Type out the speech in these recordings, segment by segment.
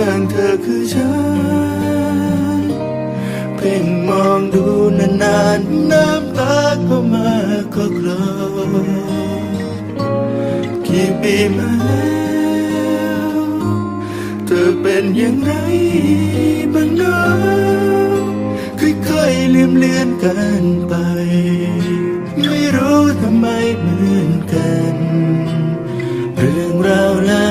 ข้างเธอคือฉัน เพ่งมองดูนานๆ น้ำตาก็มาก็คลอกี่ปีมาแล้วเธอเป็นอย่างไรบ้างเนะค่อยๆลืมเลือนกันไป ไม่รู้ทำไมเหมือนกัน เรื่องราวแล้วนั้น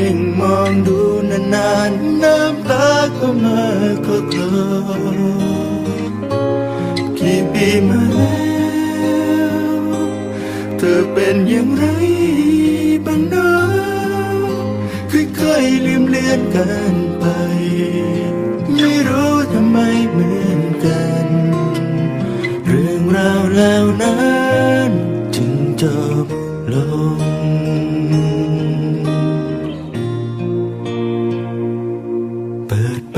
พ่งมองดูนานๆน้ำตาก็มาก็คลอกี่ปีมาแล้ว เธอเป็นอย่างไรบ้างเนาะค่อยๆลืมเลือนกันไป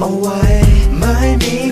เอาไว้ไม่มี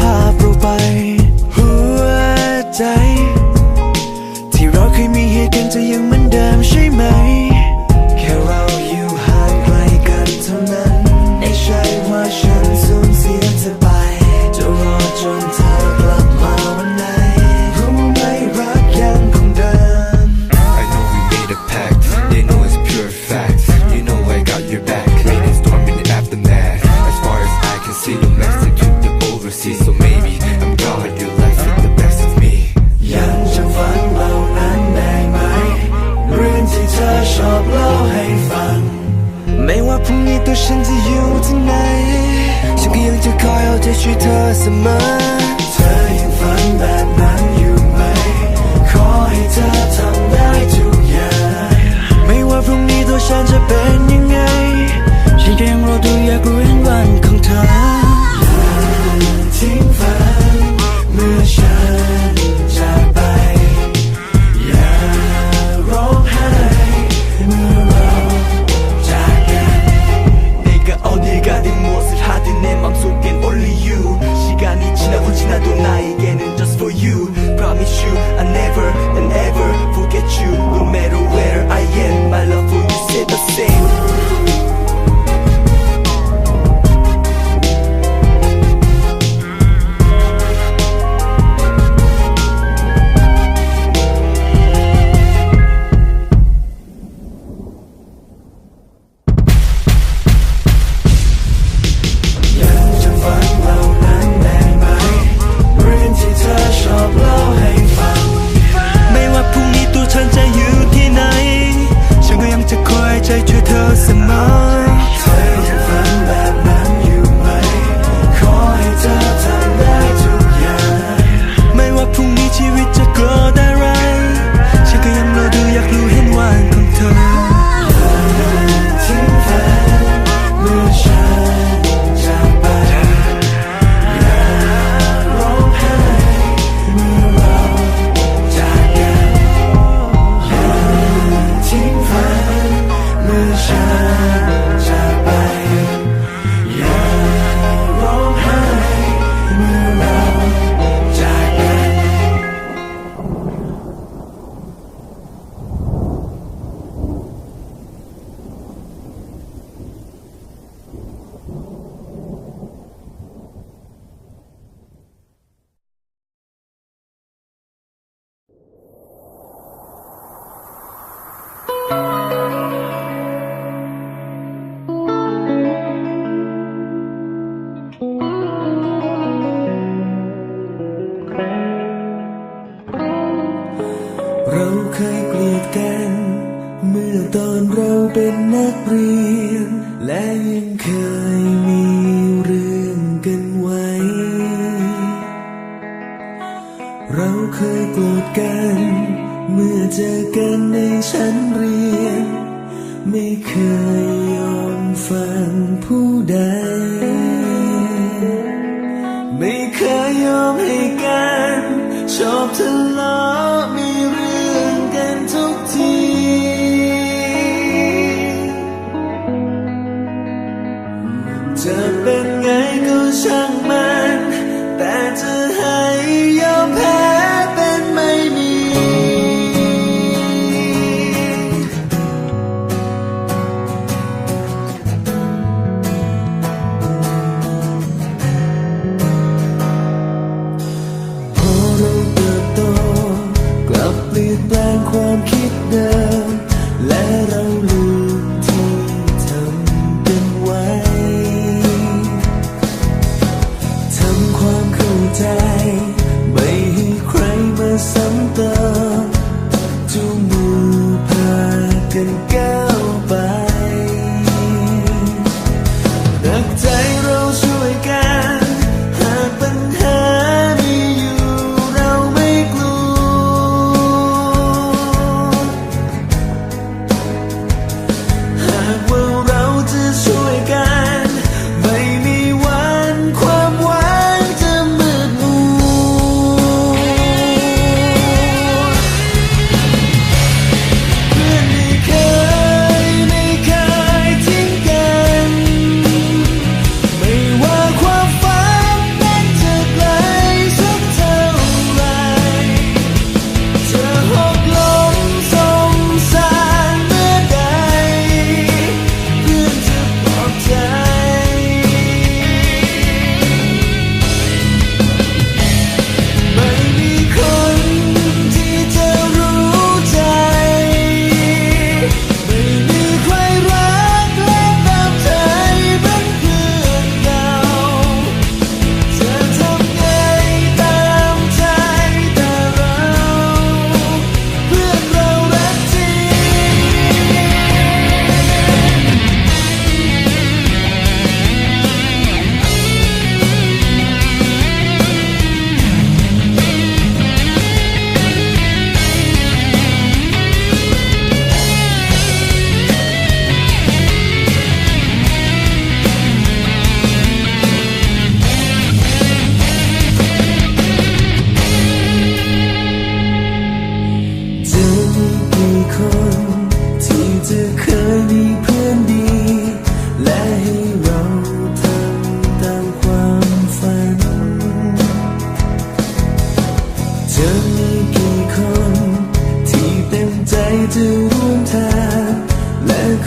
아파. ฉันจะอยู่ที่ไหนฉันก็ยังจะคอยเอาใจช่วยเธอเสมอ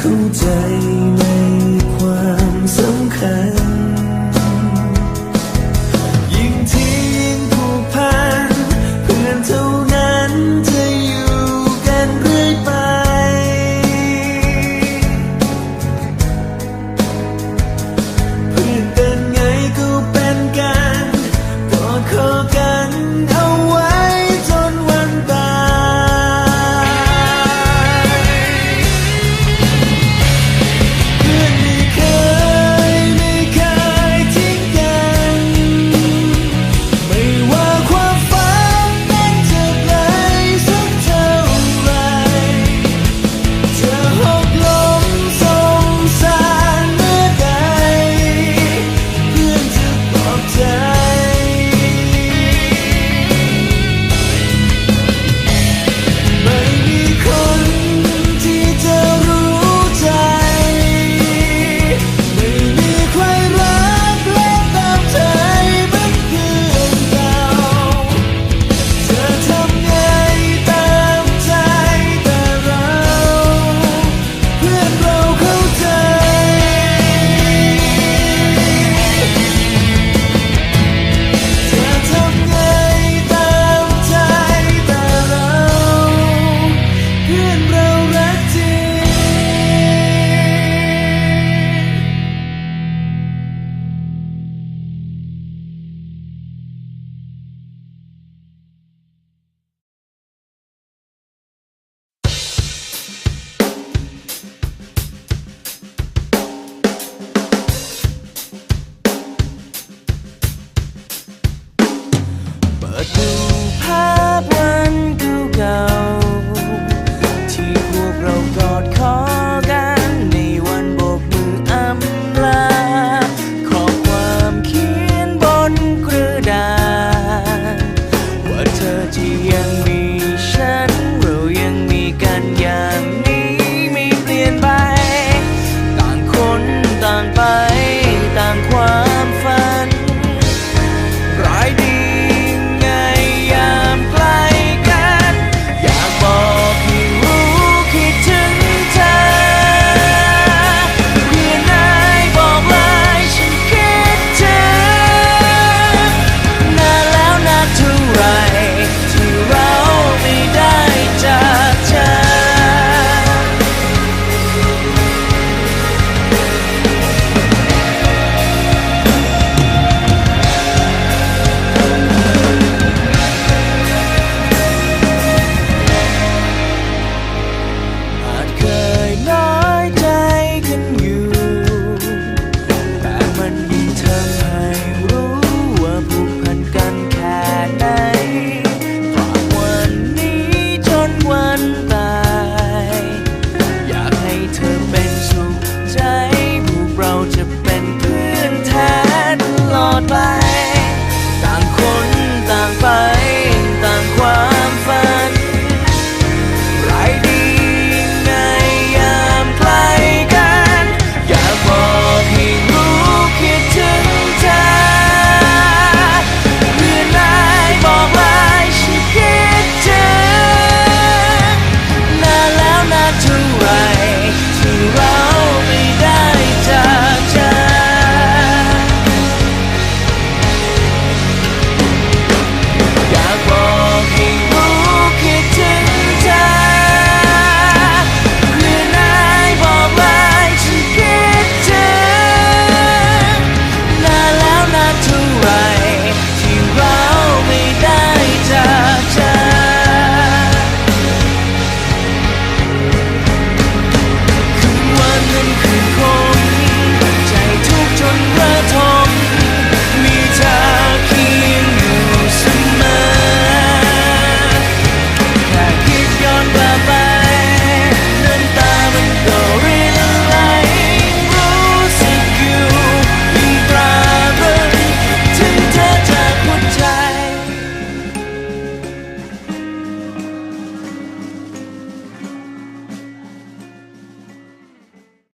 出最美。